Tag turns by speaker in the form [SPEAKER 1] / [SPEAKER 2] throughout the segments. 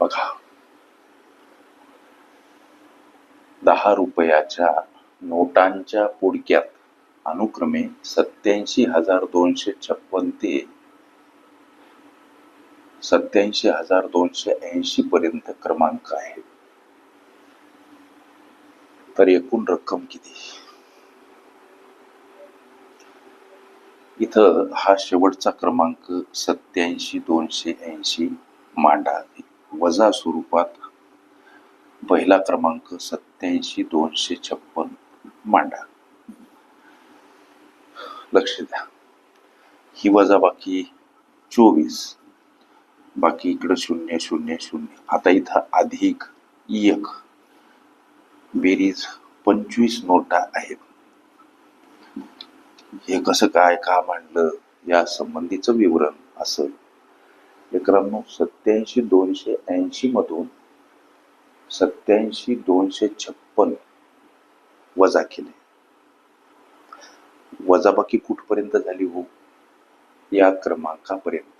[SPEAKER 1] बघा. दहा रुपयाच्या नोटांच्या पुडक्यात अनुक्रमे सत्याऐंशी हजार दोनशे छप्पन ते सत्याऐंशी हजार दोनशे ऐंशी पर्यंत क्रमांक आहे तर एकूण रक्कम किती? इथं हा शेवटचा क्रमांक सत्याऐंशी दोनशे ऐंशी मांडा. वजा स्वरूपात पहिला क्रमांक सत्याऐंशी दोनशे छप्पन मांडा. लक्ष द्या. ही वजा बाकी चोवीस. बाकी इकडं शून्य शून्य शून्य. आता इथं अधिक एक. बेरीज पंचवीस नोटा आहेत. हे कसं काय का मांडलं या संबंधीचं विवरण असं मित्रांनो सत्याऐंशी दोनशे ऐंशी मधून सत्याऐंशी दोनशे छप्पन वजा केले. वजाबाकी कुठपर्यंत झाली हो? या क्रमांकापर्यंत.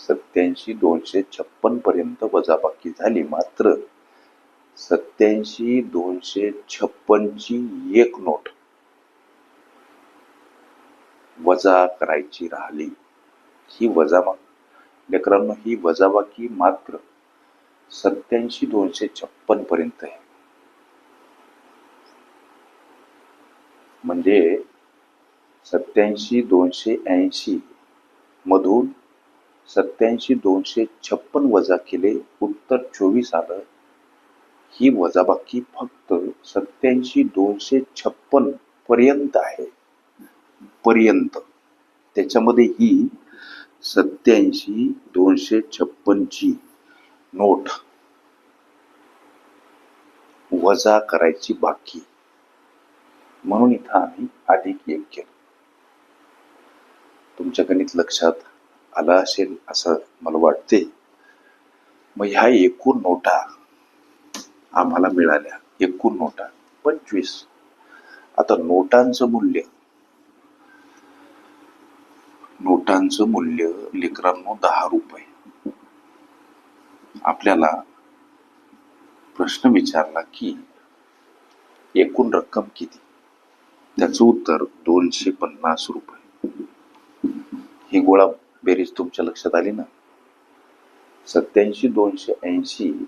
[SPEAKER 1] सत्याऐंशी दोनशे छप्पन पर्यंत वजाबाकी झाली. मात्र सत्याऐंशी दोनशे छप्पनची एक नोट वजा करायची राहिली. ही वजा लेकरांनो ही वजाबाकी मात्र सत्याऐंशी दोनशे छप्पन पर्यंत आहे. म्हणजे सत्याऐंशी दोनशे ऐंशी मधून सत्याऐंशी दोनशे छप्पन वजा केले उत्तर चोवीस आलं. ही वजाबाकी फक्त सत्याऐंशी दोनशे छप्पन पर्यंत आहे. पर्यंत. त्याच्यामध्ये ही सत्याऐंशी दोनशे छप्पनची नोट वजा करायची बाकी. म्हणून इथं आम्ही अधिक एक केलं. तुमच्या गणित लक्षात आला असेल असं मला वाटते मग ह्या एकूण नोटा आम्हाला मिळाल्या. एकूण नोटा पंचवीस. आता नोटांचं मूल्य नोटांचं मूल्य लेकरांनो दहा रुपये. आपल्याला प्रश्न विचारला की एकूण रक्कम किती? त्याचं उत्तर दोनशे पन्नास रुपये. ही गोळा बेरीज तुमच्या लक्षात आली ना? सत्याऐंशी दोनशे ऐंशी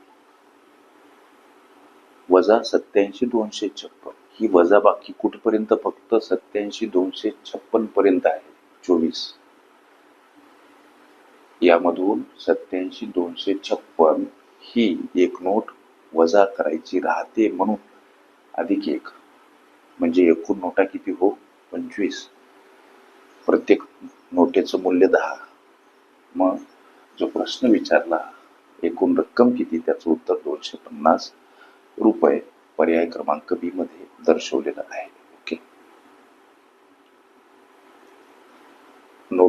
[SPEAKER 1] वजा सत्याऐंशी दोनशे छप्पन. ही वजा बाकी कुठपर्यंत फक्त सत्याऐंशी दोनशे छप्पन पर्यंत आहे? चोवीस. यामधून सत्याऐंशी दोनशे छप्पन ही एक नोट वजा करायची राहते म्हणून अधिक एक. म्हणजे एकूण नोटा किती हो? पंचवीस. प्रत्येक नोटेचं मूल्य दहा. मग जो प्रश्न विचारला एकूण रक्कम किती? त्याचं उत्तर दोनशे पन्नास रुपये पर्याय क्रमांक बी मध्ये दर्शवलेलं आहे.